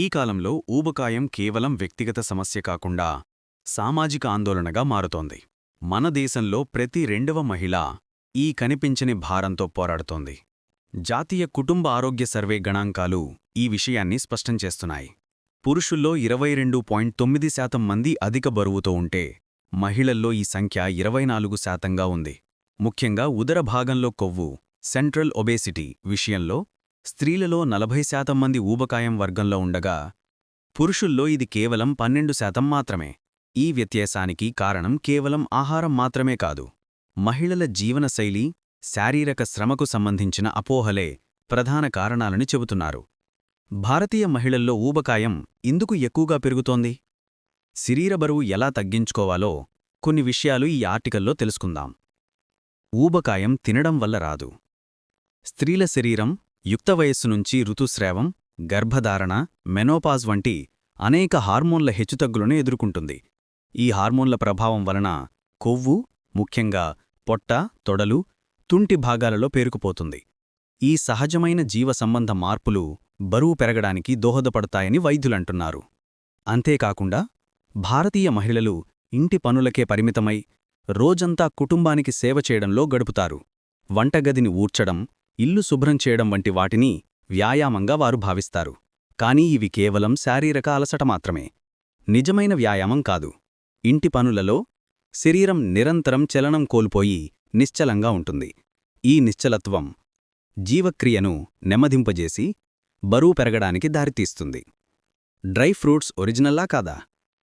ఈ కాలంలో ఊబకాయం కేవలం వ్యక్తిగత సమస్య కాకుండా సామాజిక ఆందోళనగా మారుతోంది. మన దేశంలో ప్రతి రెండవ మహిళ ఈ కనిపించని భారంతో పోరాడుతోంది. జాతీయ కుటుంబ ఆరోగ్య సర్వే గణాంకాలు ఈ విషయాన్ని స్పష్టం చేస్తున్నాయి. పురుషుల్లో ఇరవై రెండు పాయింట్ తొమ్మిది శాతం మంది అధిక బరువుతో ఉంటే మహిళల్లో ఈ సంఖ్య ఇరవై నాలుగు శాతంగా ఉంది. ముఖ్యంగా ఉదర భాగంలో కొవ్వు సెంట్రల్ ఒబేసిటీ విషయంలో స్త్రీలలో నలభై శాతం మంది ఊబకాయం వర్గంలో ఉండగా పురుషుల్లో ఇది కేవలం పన్నెండు శాతం మాత్రమే. ఈ వ్యత్యాసానికి కారణం కేవలం ఆహారం మాత్రమే కాదు. మహిళల జీవనశైలి శారీరక శ్రమకు సంబంధించిన అపోహలే ప్రధాన కారణాలని చెబుతున్నారు. భారతీయ మహిళల్లో ఊబకాయం ఇందుకు ఎక్కువగా పెరుగుతోంది? శరీర బరువు ఎలా తగ్గించుకోవాలో కొన్ని విషయాలు ఈ ఆర్టికల్లో తెలుసుకుందాం. ఊబకాయం తినడం వల్ల రాదు. స్త్రీల శరీరం యుక్త వయస్సు నుంచి ఋతుస్రావం గర్భధారణ మెనోపాజ్ వంటి అనేక హార్మోన్ల హెచ్చుతగ్గులను ఎదుర్కొంటుంది. ఈ హార్మోన్ల ప్రభావం వలన కొవ్వు ముఖ్యంగా పొట్ట తొడలు తుంటి భాగాలలో పేరుకుపోతుంది. ఈ సహజమైన జీవసంబంధ మార్పులు బరువు పెరగడానికి దోహదపడతాయని వైద్యులంటున్నారు. అంతేకాకుండా భారతీయ మహిళలు ఇంటి పనులకే పరిమితమై రోజంతా కుటుంబానికి సేవ చేయడంలో గడుపుతారు. వంటగదిని ఊడ్చడం ఇల్లు శుభ్రం చేయడం వంటి వాటిని వ్యాయామంగా వారు భావిస్తారు. కానీ ఇవి కేవలం శారీరక అలసట మాత్రమే. నిజమైన వ్యాయామం కాదు. ఇంటి పనులలో శరీరం నిరంతరం చలనం కోల్పోయి నిశ్చలంగా ఉంటుంది. ఈ నిశ్చలత్వం జీవక్రియను నెమ్మదింపజేసి బరువు పెరగడానికి దారితీస్తుంది. డ్రై ఫ్రూట్స్ ఒరిజినల్లా కాదా?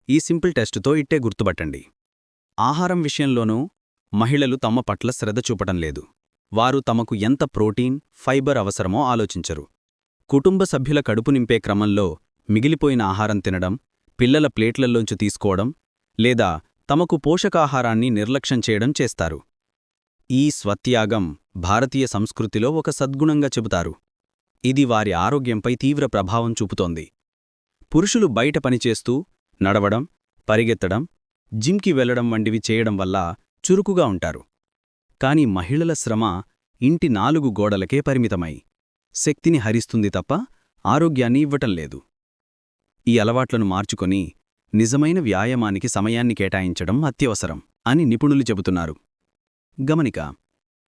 ఈ సింపుల్ టెస్టుతో ఇట్టే గుర్తుపట్టండి. ఆహారం విషయంలోనూ మహిళలు తమ పట్ల శ్రద్ధ చూపటం లేదు. వారు తమకు ఎంత ప్రోటీన్ ఫైబర్ అవసరమో ఆలోచించరు. కుటుంబ సభ్యుల కడుపు నింపే క్రమంలో మిగిలిపోయిన ఆహారం తినడం పిల్లల ప్లేట్లల్లోంచి తీసుకోవడం లేదా తమకు పోషకాహారాన్ని నిర్లక్ష్యం చేయడం చేస్తారు. ఈ స్వత్యాగం భారతీయ సంస్కృతిలో ఒక సద్గుణంగా చెబుతారు. ఇది వారి ఆరోగ్యంపై తీవ్ర ప్రభావం చూపుతోంది. పురుషులు బయట పనిచేస్తూ నడవడం పరిగెత్తడం జిమ్కి వెళ్ళడం వంటివి చేయడం వల్ల చురుకుగా ఉంటారు. కాని మహిళల శ్రమ ఇంటి నాలుగు గోడలకే పరిమితమై శక్తిని హరిస్తుంది తప్ప ఆరోగ్యాన్ని ఇవ్వటం లేదు. ఈ అలవాట్లను మార్చుకొని నిజమైన వ్యాయామానికి సమయాన్ని కేటాయించడం అత్యవసరం అని నిపుణులు చెబుతున్నారు. గమనిక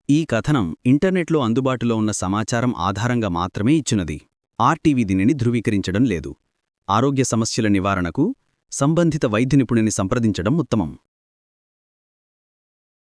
ఈ కథనం ఇంటర్నెట్లో అందుబాటులో ఉన్న సమాచారం ఆధారంగా మాత్రమే ఇచ్చినది ఆర్టీవీ దీనిని ధృవీకరించడం లేదు. ఆరోగ్య సమస్యల నివారణకు సంబంధిత వైద్య నిపుణుని సంప్రదించడం ఉత్తమం.